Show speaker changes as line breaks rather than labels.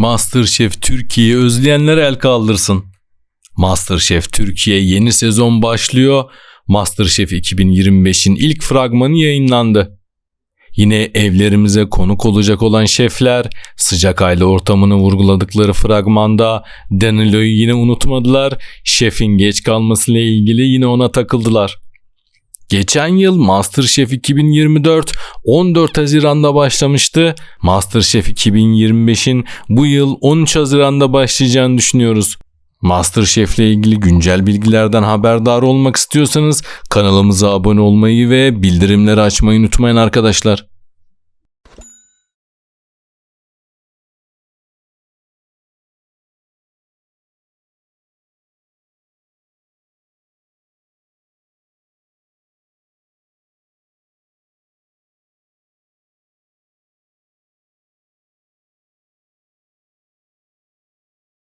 Masterchef Türkiye'yi özleyenler el kaldırsın. Masterchef Türkiye yeni sezon başlıyor. Masterchef 2025'in ilk fragmanı yayınlandı. Yine evlerimize konuk olacak olan şefler sıcak aile ortamını vurguladıkları fragmanda Danilo'yu yine unutmadılar. Şefin geç kalmasıyla ilgili yine ona takıldılar. Geçen yıl MasterChef 2024 14 Haziran'da başlamıştı. MasterChef 2025'in bu yıl 13 Haziran'da başlayacağını düşünüyoruz. MasterChef ile ilgili güncel bilgilerden haberdar olmak istiyorsanız kanalımıza abone olmayı ve bildirimleri açmayı unutmayın arkadaşlar.